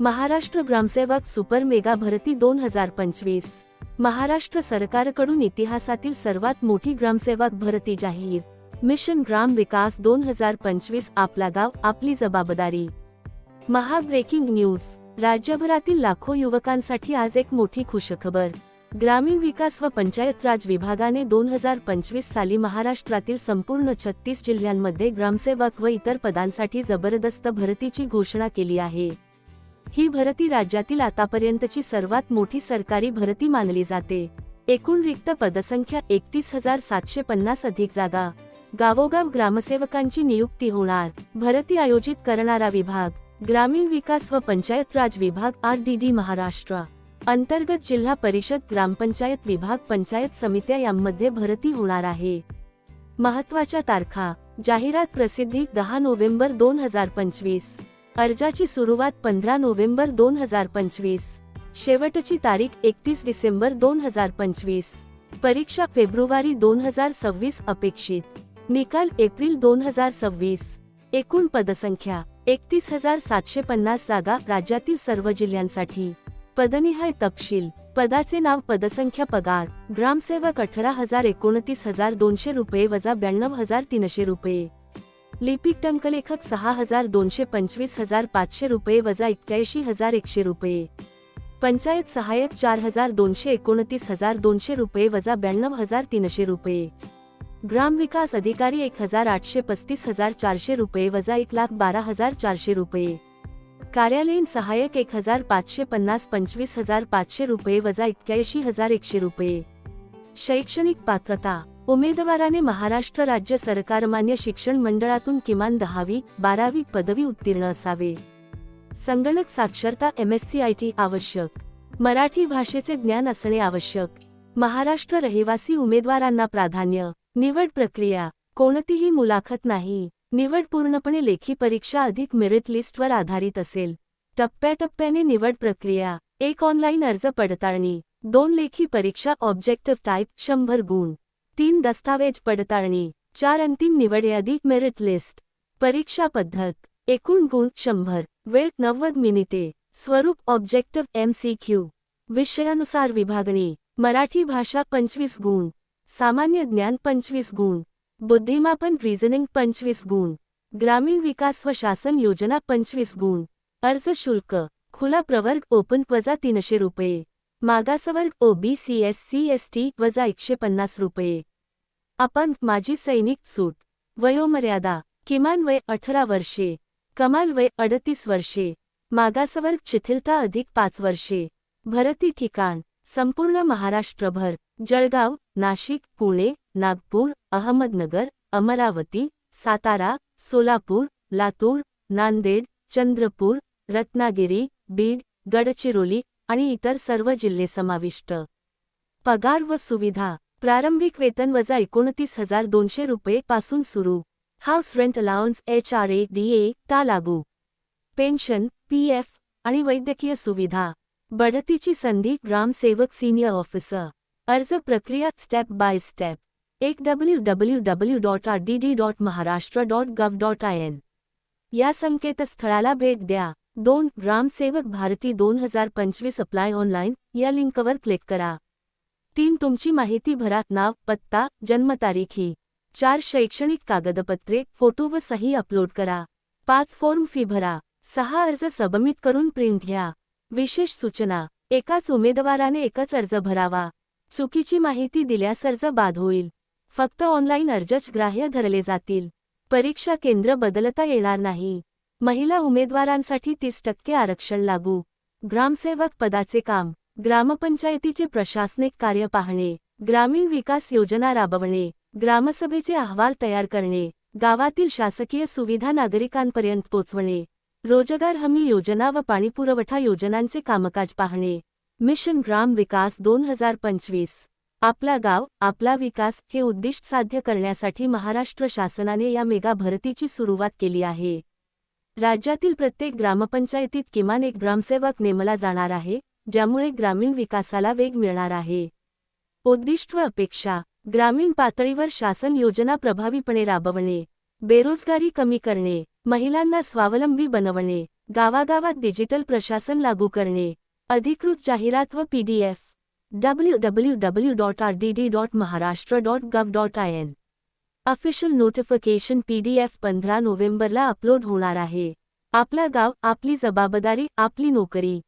महाराष्ट्र ग्रामसेवक super mega भरती दोन हजार पंचवीस. महाराष्ट्र सरकारकडून इतिहासातील सर्वात मोठी ग्रामसेवक भरती जाहीर. मिशन ग्राम विकास दोन हजार पंचवीस आपला गाव आपली जबाबदारी. महाब्रेकिंग न्यूज. राज्यभरातील लाखो युवकांसाठी आज एक मोठी खुशखबर. ग्रामीण विकास व पंचायत राज विभागाने दोन हजार पंचवीस साली महाराष्ट्रातील संपूर्ण छत्तीस जिल्ह्यांमध्ये ग्रामसेवक व इतर पदांसाठी जबरदस्त भरतीची घोषणा केली आहे. ही भरती राज्यातील आतापर्यंतची सर्वात मोठी सरकारी भरती मानली जाते. एकूण रिक्त पदसंख्या एकतीस हजार सातशे पन्नास अधिक जागा. गावोगाव ग्रामसेवकांची नियुक्ती होणार. भरती आयोजित करणारा विभाग ग्रामीण विकास व पंचायत राज विभाग आर डी डी महाराष्ट्र. अंतर्गत जिल्हा परिषद ग्रामपंचायत विभाग पंचायत समित्या यांमध्ये भरती होणार आहे. महत्त्वाच्या तारखा जाहिरात प्रसिद्धी दहा नोव्हेंबर दोन हजार पंचवीस. अर्जाची सुरुवात पंधरा नोव्हेंबर दोन हजार पंचवीस. शेवटची तारीख एकतीस डिसेंबर दोन हजार पंचवीस. परीक्षा फेब्रुवारी दोन हजार सव्वीस अपेक्षित. निकाल एप्रिल दोन हजार सव्वीस. एकूण पदसंख्या एकतीस हजार सातशे पन्नास जागा राज्यातील सर्व जिल्ह्यांसाठी. पदनिहाय तपशील पदाचे नाव पदसंख्या पगार ग्रामसेवक अठरा हजार एकोणतीस हजार दोनशे रुपये वजा ब्याण्णव हजार तीनशे रुपये. लिपिक टंकलेखक सहा हजार दोनशे पंचवीस हजार पाचशे रुपये वजा एक्क्याऐंशी हजार एकशे रुपये. पंचायत सहाय्यक चार हजार दोनशे एकोणतीस हजार दोनशे रुपये वजा ब्याण्णव हजार तीनशे रुपये. ग्रामविकास अधिकारी एक हजार आठशे पस्तीस हजार चारशे रुपये वजा एक लाख बारा हजार चारशे रुपये. कार्यालयीन सहाय्यक एक हजार पाचशे पन्नास पंचवीस हजार पाचशे रुपये वजा एक्क्याऐंशी हजार एकशे रुपये. शैक्षणिक पात्रता उमेदवाराने महाराष्ट्र राज्य सरकारमान्य शिक्षण मंडळातून किमान दहावी बारावी पदवी उत्तीर्ण असावे. संगणक साक्षरता M S C I T आवश्यक. मराठी भाषेचे ज्ञान असणे आवश्यक. महाराष्ट्र रहिवासी उमेदवारांना प्राधान्य. निवड प्रक्रिया. कोणतीही मुलाखत नाही. निवड पूर्णपणे लेखी परीक्षा अधिक मेरिट लिस्टवर आधारित असेल. टप्प्याटप्प्याने निवड प्रक्रिया. एक ऑनलाईन अर्ज पडताळणी. दोन लेखी परीक्षा ऑब्जेक्टिव्ह टाईप शंभर गुण. तीन दस्तावेज पडताळणी चार अंतिम निवड यादी मेरिट लिस्ट परीक्षा पद्धत एकूण गुण शंभर वेळ नव्वद मिनिटे स्वरूप ऑब्जेक्टिव्ह एम सी क्यू विषयानुसार विभागणी मराठी भाषा पंचवीस गुण सामान्य ज्ञान पंचवीस गुण बुद्धिमापन रिझनिंग पंचवीस गुण ग्रामीण विकास व शासन योजना पंचवीस गुण अर्ज शुल्क खुला प्रवर्ग ओपन वजा तीनशे रुपये मागासवर्ग O B C S C S T वजा एकशे पन्नास रुपये आपण माजी सैनिक सूट वयोमर्यादा किमान वय अठरा वर्षे कमाल वय अडतीस वर्षे मागासवर्ग शिथिलता अधिक पाच वर्षे भरती ठिकाण संपूर्ण महाराष्ट्रभर जळगाव नाशिक पुणे नागपूर अहमदनगर अमरावती सातारा सोलापूर लातूर नांदेड चंद्रपूर रत्नागिरी बीड गडचिरोली आणि इतर सर्व जिल्हे समाविष्ट. पगार व सुविधा प्रारंभिक वेतन वजा एकोणतीस हजार दोनशे रुपये पासून सुरू. House rent allowance H R A D A ता लागू. पेन्शन पी एफ आणि वैद्यकीय सुविधा. बढतीची संधी ग्रामसेवक सिनियर ऑफिसर. अर्ज प्रक्रिया स्टेप बाय स्टेप. एक W W W dot R D D dot Maharashtra dot gov dot I N या संकेतस्थळाला भेट द्या. दोन ग्रामसेवक भारती दोन हजार पंचवीस अप्लाय ऑनलाईन या लिंकवर क्लिक करा. तीन तुमची माहिती भरात नाव पत्ता जन्मतारीख ही. चार शैक्षणिक कागदपत्रे फोटो व सही अपलोड करा. पाच फॉर्म फी भरा. सहा अर्ज सबमिट करून प्रिंट घ्या. विशेष सूचना. एकाच उमेदवाराने एकच अर्ज भरावा. चुकीची माहिती दिल्यास अर्ज बाद होईल. फक्त ऑनलाईन अर्जच ग्राह्य धरले जातील. परीक्षा केंद्र बदलता येणार नाही. महिला उमेदवारांसाठी तीस टक्के आरक्षण लागू. ग्रामसेवक पदाचे काम. ग्रामपंचायतीचे प्रशासनिक कार्य पाहणे ग्रामीण विकास योजना राबवणे ग्रामसभेचे अहवाल तयार करणे गावातील शासकीय सुविधा नागरिकांपर्यंत पोचवणे रोजगार हमी योजना व पाणीपुरवठा योजनांचे कामकाज पाहणे. मिशन ग्राम विकास दोन हजार पंचवीस. आपला गाव आपला विकास हे उद्दिष्ट साध्य करण्यासाठी महाराष्ट्र शासनाने या मेगा भरतीची सुरुवात केली आहे. राज्यातील प्रत्येक ग्रामपंचायतीत किमान एक ग्रामसेवक नेमला जाणार आहे. ज्यामुळे ग्रामीण विकासाला वेग मिळणार आहे. उद्दिष्ट व अपेक्षा ग्रामीण पातळीवर शासन योजना प्रभावीपणे राबवणे बेरोजगारी कमी करणे महिलांना स्वावलंबी बनवणे गावागावात डिजिटल प्रशासन लागू करणे अधिकृत जाहिरात व PDF W W W dot R D D dot Maharashtra dot gov dot I N official notification PDF पंधरा नोव्हेंबरला अपलोड होणार आहे. आपला गाव आपली जबाबदारी आपली नोकरी.